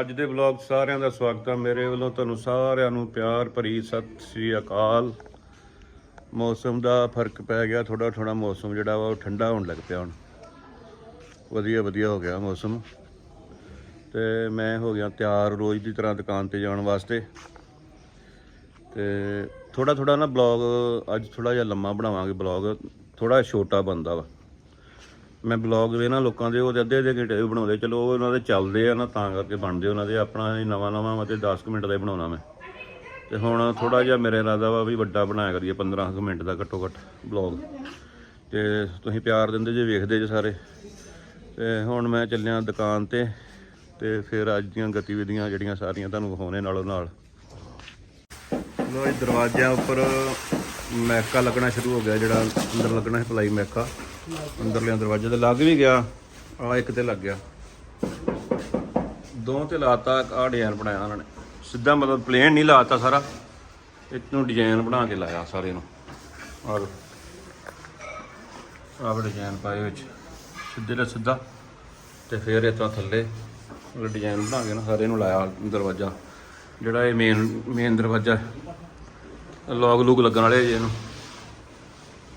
ਅੱਜ ਦੇ ਵਲੌਗ ਸਾਰਿਆਂ ਦਾ ਸਵਾਗਤ ਹੈ ਮੇਰੇ ਵੱਲੋਂ ਤੁਹਾਨੂੰ ਸਾਰਿਆਂ ਨੂੰ ਪਿਆਰ ਭਰੀ ਸਤਿ ਸ੍ਰੀ ਅਕਾਲ। ਮੌਸਮ ਦਾ ਫ਼ਰਕ ਪੈ ਗਿਆ ਥੋੜਾ ਥੋੜਾ ਮੌਸਮ ਜਿਹੜਾ ਵਾ ਉਹ ਠੰਡਾ ਹੋਣ ਲੱਗ ਪਿਆ ਹੁਣ। ਵਧੀਆ ਵਧੀਆ ਹੋ ਗਿਆ ਮੌਸਮ। ਤੇ ਮੈਂ ਹੋ ਗਿਆ ਤਿਆਰ ਰੋਜ਼ ਦੀ ਤਰ੍ਹਾਂ ਦੁਕਾਨ ਤੇ ਜਾਣ ਵਾਸਤੇ। ਤੇ ਥੋੜਾ ਥੋੜਾ ਨਾ ਬਲੌਗ ਅੱਜ ਥੋੜਾ ਜਿਹਾ ਲੰਮਾ ਬਣਾਵਾਂਗੇ ਬਲੌਗ ਥੋੜਾ ਛੋਟਾ ਬੰਦਾ ਵਾ। ਮੈਂ ਬਲੌਗ ਵੇ ਨਾ ਲੋਕਾਂ ਦੇ ਉਹਦੇ ਅੱਧੇ ਅੱਧੇ ਘੰਟੇ ਦੇ ਬਣਾਉਂਦੇ। ਚਲੋ, ਉਹ ਉਹਨਾਂ ਦੇ ਚੱਲਦੇ ਆ ਨਾ, ਤਾਂ ਕਰਕੇ ਬਣਦੇ ਉਹਨਾਂ ਦੇ। ਆਪਣਾ ਇਹ ਨਵਾਂ ਨਵਾਂ ਮਤੇ 10 ਕੁ ਮਿੰਟ ਦਾ ਹੀ ਬਣਾਉਣਾ ਮੈਂ। ਤੇ ਹੁਣ ਥੋੜਾ ਜਿਹਾ ਮੇਰੇ ਇਰਾਦਾ ਵਾ ਵੀ ਵੱਡਾ ਬਣਾਇਆ ਕਰੀਏ 15 ਕੁ ਮਿੰਟ ਦਾ ਘੱਟੋ ਘੱਟ ਬਲੌਗ ਤੇ ਤੁਸੀਂ ਪਿਆਰ ਦਿੰਦੇ ਜੇ, ਵੇਖਦੇ ਜੇ ਸਾਰੇ। ਤੇ ਹੁਣ ਮੈਂ ਚੱਲਿਆ ਦੁਕਾਨ ਤੇ ਤੇ ਫਿਰ ਅੱਜ ਦੀਆਂ ਗਤੀਵਿਧੀਆਂ ਜਿਹੜੀਆਂ ਸਾਰੀਆਂ ਤੁਹਾਨੂੰ ਵਿਖਾਉਣੇ ਨਾਲੋਂ ਨਾਲ। ਲੋ ਇਹ ਦਰਵਾਜ਼ਿਆਂ ਉੱਪਰ ਮੈਕਾ ਲੱਗਣਾ ਸ਼ੁਰੂ ਹੋ ਗਿਆ, ਜਿਹੜਾ ਅੰਦਰ ਲੱਗਣਾ ਹੈ ਪਲਾਈ ਮੈਕਾ ਅੰਦਰਲੇ ਦਰਵਾਜ਼ੇ ਤੇ ਲੱਗ ਵੀ ਗਿਆ ਆ ਇੱਕ ਤੇ ਲੱਗ ਗਿਆ। ਦੋ ਤੇ ਲਾਤਾ ਆ ਡਿਜ਼ਾਈਨ ਬਣਾਇਆ ਉਹਨਾਂ ਨੇ। ਸਿੱਧਾ ਮਤਲਬ ਪਲੇਨ ਨਹੀਂ ਲਾਤਾ ਸਾਰਾ ਇਹਨੂੰ ਡਿਜ਼ਾਈਨ ਬਣਾ ਕੇ ਲਾਇਆ ਸਾਰੇ ਨੂੰ। ਆ ਆਹ ਡਿਜ਼ਾਈਨ ਪਾਏ ਵਿੱਚ, ਸਿੱਧੇ ਦਾ ਸਿੱਧਾ, ਤੇ ਫਿਰ ਇਹ ਤੋਂ ਥੱਲੇ ਉਹ ਡਿਜ਼ਾਈਨ ਬਣਾ ਕੇ ਨਾ ਸਾਰੇ ਨੂੰ ਲਾਇਆ ਦਰਵਾਜ਼ਾ। ਜਿਹੜਾ ਇਹ ਮੇਨ ਮੇਨ ਦਰਵਾਜ਼ਾ ਲੌਗ ਲੂਗ ਲੱਗਣ ਵਾਲੇ ਜੇ ਇਹਨੂੰ।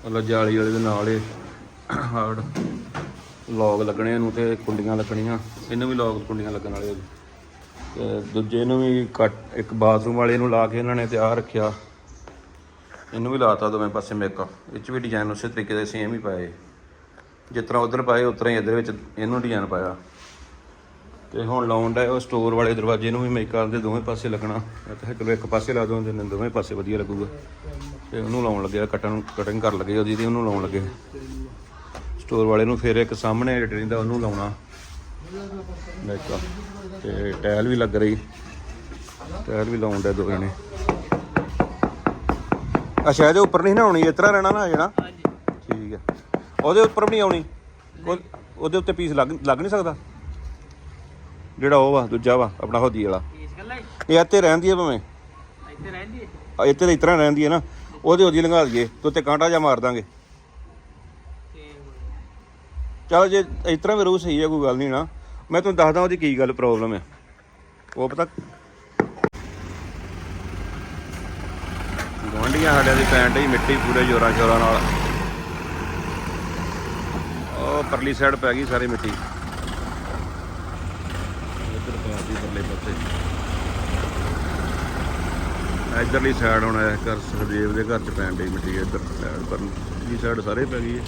ਮਤਲਬ ਜਾਲੀ ਵਾਲੇ ਦੇ ਨਾਲ ਇਹ ਹਾਰਡ ਲੌਗ ਲੱਗਣੇ ਇਹਨੂੰ ਤੇ ਕੁੰਡੀਆਂ ਲੱਗਣੀਆਂ। ਇਹਨੂੰ ਵੀ ਲੌਗ ਕੁੰਡੀਆਂ ਲੱਗਣ ਵਾਲੇ ਉਹਦੇ। ਤੇ ਦੂਜੇ ਨੂੰ ਵੀ ਕੱਟ, ਇੱਕ ਬਾਥਰੂਮ ਵਾਲੇ ਨੂੰ ਲਾ ਕੇ ਇਹਨਾਂ ਨੇ ਤਿਆਰ ਰੱਖਿਆ। ਇਹਨੂੰ ਵੀ ਲਾਤਾ ਦੋਵੇਂ ਪਾਸੇ ਮੇਕਅਪ ਇਹ 'ਚ ਵੀ ਡਿਜ਼ਾਈਨ ਉਸੇ ਤਰੀਕੇ ਦੇ ਸੇਮ ਹੀ ਪਾਏ। ਜਿਸ ਤਰ੍ਹਾਂ ਉਧਰ ਪਾਏ, ਉਸ ਹੀ ਇੱਧਰ ਵਿੱਚ ਇਹਨੂੰ ਡਿਜ਼ਾਈਨ ਪਾਇਆ। ਤੇ ਹੁਣ ਲਾਉਣ ਦਾ ਉਹ ਸਟੋਰ ਵਾਲੇ ਦਰਵਾਜ਼ੇ ਨੂੰ ਵੀ ਮੇਕਾ ਦੇ ਦੋਵੇਂ ਪਾਸੇ ਲੱਗਣਾ। ਮੈਂ ਤਾਂ ਚਲੋ ਇੱਕ ਪਾਸੇ ਲਾ ਦੋ ਤੇ ਦੋਵੇਂ ਪਾਸੇ ਵਧੀਆ ਲੱਗੂਗਾ। ਤੇ ਉਹਨੂੰ ਲਾਉਣ ਲੱਗਿਆ ਕਟਨ ਕਟਿੰਗ ਕਰ ਲੱਗੇ ਉਹਦੀ ਤੇ ਉਹਨੂੰ ਲਾਉਣ ਲੱਗੇ। ਸਟੋਰ ਵਾਲੇ ਨੂੰ ਫਿਰ ਇੱਕ ਸਾਹਮਣੇ ਰਿਟਰਿੰਗ ਦਾ ਉਹਨੂੰ ਲਾਉਣਾ। ਮੇਕਾ ਤੇ ਟਾਇਲ ਵੀ ਲੱਗ ਰਹੀ। ਟਾਇਲ ਵੀ ਲਾਉਣ ਦੇ ਦੋ ਜਣੇ। ਅੱਛਾ ਇਹਦੇ ਉੱਪਰ ਨਹੀਂ ਨਾ ਆਉਣੀ ਇਸ ਤਰ੍ਹਾਂ ਰਹਿਣਾ ਨਾ ਜਣਾ ਠੀਕ ਹੈ। ਉਹਦੇ ਉੱਪਰ ਵੀ ਨਹੀਂ ਆਉਣੀ? ਉਹ- ਉਹਦੇ ਉੱਤੇ ਪੀਸ ਲੱਗ ਲੱਗ ਨਹੀਂ ਸਕਦਾ? ਜਿਹੜਾ ਉਹ ਵਾ ਦੂਜਾ ਵਾ ਆਪਣਾ ਹੋਦੀ ਵਾਲਾ। ਇਸ ਗੱਲਾਂ ਹੀ? ਇਹ ਇੱਥੇ ਰਹਿੰਦੀ ਹੈ ਭਾਵੇਂ। ਇੱਥੇ ਰਹਿੰਦੀ ਹੈ? ਆ ਇੱਥੇ ਤਾਂ ਇਸ ਤਰ੍ਹਾਂ ਰਹਿੰਦੀ ਹੈ ਨਾ ਉਹਦੇ ਉਹਦੀ ਲੰਘਾ ਦਈਏ ਤੇ ਉੱਤੇ ਕਾਂਟਾ ਜਾਂ ਮਾਰ ਦਾਂਗੇ। ਚਲ ਜੇ ਇਸ ਤਰ੍ਹਾਂ ਵੀ ਰਹੂ ਸਹੀ ਹੈ ਕੋਈ ਗੱਲ ਨਹੀਂ ਨਾ। ਮੈਂ ਤੁਹਾਨੂੰ ਦੱਸਦਾ ਉਹਦੀ ਕੀ ਗੱਲ ਪ੍ਰੋਬਲਮ ਹੈ ਉਹ ਪਤਾ ਗਵਾਂਢੀਆਂ ਸਾਡਿਆਂ ਦੀ ਪੈਣ ਡਈ ਮਿੱਟੀ ਪੂਰੇ ਜ਼ੋਰਾਂ ਸ਼ੋਰਾਂ ਨਾਲ। ਉਹ ਪਰਲੀ ਸਾਈਡ ਪੈ ਗਈ ਸਾਰੀ ਮਿੱਟੀ ਇੱਧਰ ਪੈ ਗਈ ਪਰਲੇ ਪਾਸੇ ਇੱਧਰਲੀ ਸਾਈਡ ਹੁਣ ਇਹ ਘਰ ਸੁਖਦੇਵ ਦੇ ਘਰ ਚ ਪੈਣ ਡਈ ਮਿੱਟੀ ਇੱਧਰ ਸਾਈਡ ਪਰ ਜੀ ਸਾਈਡ ਸਾਰੇ ਪੈ ਗਈ ਹੈ।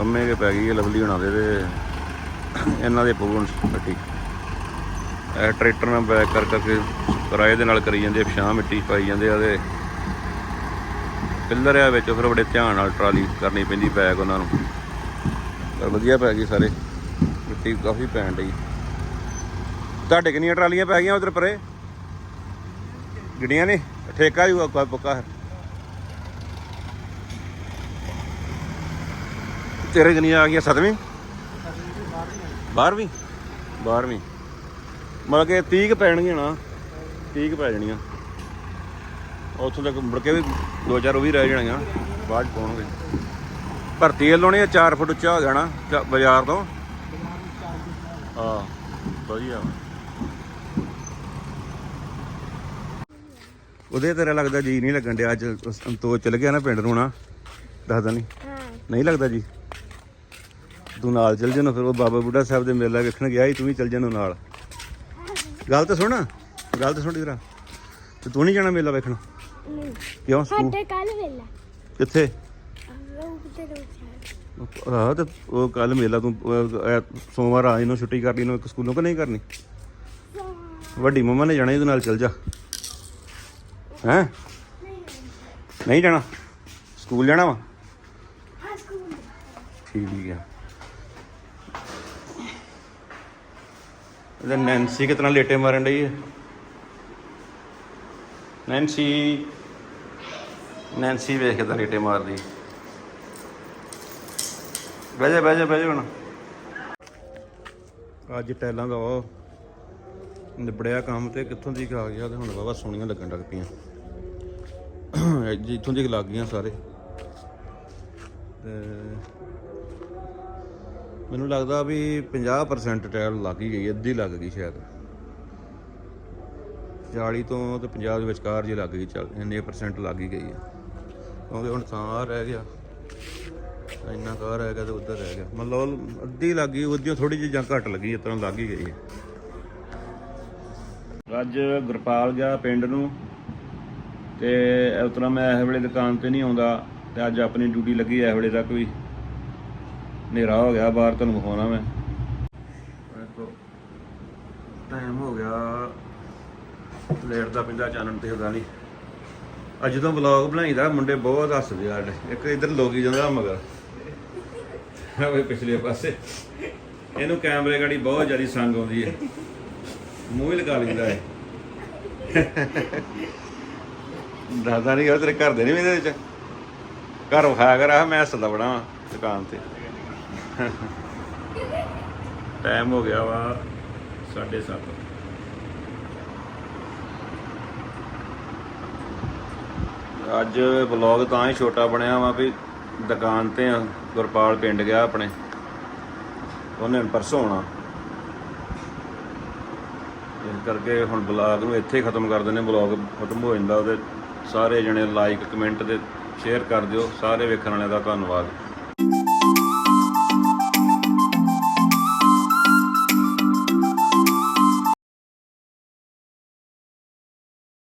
ਅੰਮੇ ਕੇ ਪੈ ਗਈ ਹੈ ਲਵਲੀ ਹੋਣਾ ਦੇ ਤੇ ਇਹਨਾਂ ਦੇ ਪੂਰਨ ਮਿੱਟੀ। ਇਹ ਟਰੈਕਟਰ ਨਾਲ ਬੈਕ ਕਰ ਕਰਕੇ ਕਿਰਾਏ ਦੇ ਨਾਲ ਕਰੀ ਜਾਂਦੇ ਆ, ਪਿਛਾਂਹ ਮਿੱਟੀ ਪਾਈ ਜਾਂਦੇ ਆ ਤੇ ਪਿੱਲਰ ਆ ਵਿੱਚ ਫਿਰ ਬੜੇ ਧਿਆਨ ਨਾਲ ਟਰਾਲੀ ਕਰਨੀ ਪੈਂਦੀ ਬੈਗ ਉਹਨਾਂ ਨੂੰ। ਪਰ ਵਧੀਆ ਪੈ ਗਈ ਸਾਰੇ ਮਿੱਟੀ ਕਾਫੀ ਪੈਣ ਡਈ। ਤੁਹਾਡੇ ਕਿੰਨੀਆਂ ਟਰਾਲੀਆਂ ਪੈ ਗਈਆਂ ਉਧਰ ਪਰੇ? ਗਿਣੀਆਂ ਨੇ, ਠੇਕਾ ਹੀ ਕੋਈ ਪੱਕਾ। ਤੇਰੇ ਕਿੰਨੀਆਂ ਆ ਗਈਆਂ? ਸੱਤਵੀਂ? ਬਾਰਵੀਂ? ਬਾਰਵੀਂ। ਮਤਲਬ ਕਿ 30 ਕੁ ਪੈਣਗੀਆਂ ਨਾ। 30 ਕੁ ਪੈ ਜਾਣੀਆਂ। ਉੱਥੋਂ ਤੱਕ ਮੁੜ ਕੇ ਵੀ ਦੋ ਚਾਰ ਉਹ ਵੀ ਰਹਿ ਜਾਣੀਆਂ ਬਾਅਦ 'ਚ ਪਾਉਣਗੇ। ਭਰਤੀ ਵੱਲੋਂ ਨੇ 4 ਫੁੱਟ ਉੱਚਾ ਹੋ ਜਾਣਾ ਚ- ਬਾਜ਼ਾਰ ਤੋਂ। ਹਾਂ, ਵਧੀਆ। ਉਹਦੇ ਤੇਰਾ ਲੱਗਦਾ ਜੀ ਨਹੀਂ ਲੱਗਣ ਡਿਆ ਅੱਜ ਤੋ ਚਲ ਗਿਆ ਨਾ ਪਿੰਡ ਨੂੰ ਨਾ ਦੱਸਦਾ ਨਹੀਂ। ਨਹੀਂ ਲੱਗਦਾ ਜੀ। ਤੂੰ ਨਾਲ ਚੱਲ ਜਾਣਾ ਫਿਰ ਉਹ ਬਾਬਾ ਬੁੱਢਾ ਸਾਹਿਬ ਦੇ ਮੇਲਾ ਵੇਖਣ ਗਿਆ ਸੀ ਤੂੰ ਵੀ ਚੱਲ ਜਾਣਾ ਨਾਲ। ਗੱਲ ਤਾਂ ਸੁਣ ਗੱਲ ਤਾਂ ਸੁਣ ਜਰਾ। ਤੇ ਤੂੰ ਨਹੀਂ ਜਾਣਾ ਮੇਲਾ ਵੇਖਣ? ਕਿਉਂ? ਸਾਡੇ ਕੱਲ ਵੇਲਾ ਕਿੱਥੇ? ਆਹ ਤੇ ਉਹ ਕੱਲ ਮੇਲਾ ਤੂੰ ਸੋਮਵਾਰ ਆ ਇਹਨੂੰ ਛੁੱਟੀ ਕਰਨੀ ਨੂੰ ਇੱਕ ਸਕੂਲੋਂ ਕਿ ਨਹੀਂ ਕਰਨੀ? ਵੱਡੀ ਮੰਮਾ ਨੇ ਜਾਣਾ ਇਹਦੇ ਨਾਲ ਚੱਲ ਜਾ। ਹੈਂ? ਨਹੀਂ ਜਾਣਾ? ਸਕੂਲ ਜਾਣਾ ਵਾ? ਹਾਂ ਸਕੂਲ। ਠੀਕ ਆ। ਇਹਦਾ ਨੈਂਸੀ ਕਿਤਨਾ ਲੇਟੇ ਮਾਰਨ ਡਈ ਹੈ ਨੈਂਸੀ ਨੈਂਸੀ ਵੇਖ ਕੇ ਤਾਂ ਲੇਟੇ ਮਾਰਦੀ। ਬਹਿ ਜਾ ਬਹਿ ਜਾ ਬਹਿ ਜਾ ਹੁਣ। ਅੱਜ ਟੈਲਾਂ ਦਾ ਉਹ ਨਿਬੜਿਆ ਕੰਮ ਤੇ ਕਿੱਥੋਂ ਦੀ ਆ ਗਿਆ ਤੇ ਹੁਣ ਵਾਵਾ ਸੋਹਣੀਆਂ ਲੱਗਣ ਲੱਗ ਪਈਆਂ। ਇੱਥੋਂ ਦੀ ਲੱਗ ਗਈਆਂ ਸਾਰੇ। ਤੇ ਮੈਨੂੰ ਲੱਗਦਾ ਵੀ 50% ਟਾਇਲ ਲੱਗ ਹੀ ਗਈ, ਅੱਧੀ ਲੱਗ ਗਈ ਸ਼ਾਇਦ। 40 ਤੋਂ ਤੇ 50 ਦੇ ਵਿਚਕਾਰ ਜੀ ਲੱਗ ਗਈ, ਚੱਲ ਇੰਨੇ ਪਰਸੈਂਟ ਲੱਗ ਹੀ ਗਈ ਹੈ ਕਿਉਂਕਿ ਹੁਣ ਤਾਂ ਰਹਿ ਗਿਆ ਇੰਨਾ ਕਾਰ ਰਹਿ ਗਿਆ ਤੇ ਉੱਧਰ ਰਹਿ ਗਿਆ। ਮਤਲਬ ਅੱਧੀ ਲੱਗ ਗਈ ਉਹਦੀਆਂ ਥੋੜੀ ਜਿਹੀ ਜਾਂ ਘੱਟ ਲੱਗੀ, ਇਸ ਤਰ੍ਹਾਂ ਲੱਗ ਹੀ ਗਈ ਹੈ। ਅੱਜ ਗੁਰਪਾਲ ਗਿਆ ਪਿੰਡ ਨੂੰ। ਤੇ ਇਸ ਤਰ੍ਹਾਂ ਮੈਂ ਇਸ ਵੇਲੇ ਦੁਕਾਨ ਤੇ ਨਹੀਂ ਆਉਂਦਾ ਤੇ ਅੱਜ ਆਪਣੀ ਡਿਊਟੀ ਲੱਗੀ ਇਸ ਵੇਲੇ ਤੱਕ ਵੀ। ਹਨੇਰਾ ਹੋ ਗਿਆ, ਬਾਹਰ ਤੁਹਾਨੂੰ ਵਿਖਾਉਣਾ ਮੈਂ। ਟਾਈਮ ਹੋ ਗਿਆ। ਲੇਟ ਦਾ ਪਿੰਦਾ ਚਾਨਣ ਤੇ ਹੁੰਦਾ ਨਹੀਂ ਅੱਜ ਜਦੋਂ ਵਲੌਗ ਬਣਾਈਦਾ, ਮੁੰਡੇ ਬਹੁਤ ਹੱਸਦੇ ਆ ਇੱਕ ਇਧਰ ਲੋਕੀ ਜਾਂਦਾ ਮਗਰ। ਆਵੇ ਪਿਛਲੇ ਪਾਸੇ। ਇਹਨੂੰ ਕੈਮਰੇ ਗਾੜੀ ਬਹੁਤ ਜ਼ਿਆਦਾ ਸੰਗ ਆਉਂਦੀ ਹੈ ਮੂੰਹ ਹੀ ਲਗਾ ਲੈਂਦਾ ਹੈ ਦਾਦਾ ਨਹੀਂ ਤੇਰੇ ਘਰ ਦੇ ਨਹੀਂ ਇਹਦੇ ਵਿੱਚ? ਘਰ ਵਿਖਾਇਆ ਕਰ ਆ ਮੈਂ ਹੱਸਦਾ ਬੜਾ ਵਾਂ ਦੁਕਾਨ ਤੇ। ਟਾਈਮ ਹੋ ਗਿਆ ਵਾ 7:30 ਅੱਜ ਵਲੌਗ ਤਾਂ ਹੀ ਛੋਟਾ ਬਣਿਆ ਵਾ ਵੀ ਦੁਕਾਨ ਤੇ ਆ, ਗੁਰਪਾਲ ਪਿੰਡ ਗਿਆ ਆਪਣੇ। ਉਹਨੇ ਹੁਣ ਪਰਸੋਂ ਆਉਣਾ। ਇਸ ਕਰਕੇ ਹੁਣ ਵਲੌਗ ਨੂੰ ਇੱਥੇ ਖਤਮ ਕਰ ਦਿੰਦੇ ਵਲੌਗ ਖਤਮ ਹੋ ਜਾਂਦਾ ਉਹਦੇ ਸਾਰੇ ਜਣੇ ਲਾਈਕ ਕਮੈਂਟ ਤੇ ਸ਼ੇਅਰ ਕਰ ਦਿਓ। ਸਾਰੇ ਵੇਖਣ ਵਾਲਿਆਂ ਦਾ ਧੰਨਵਾਦ।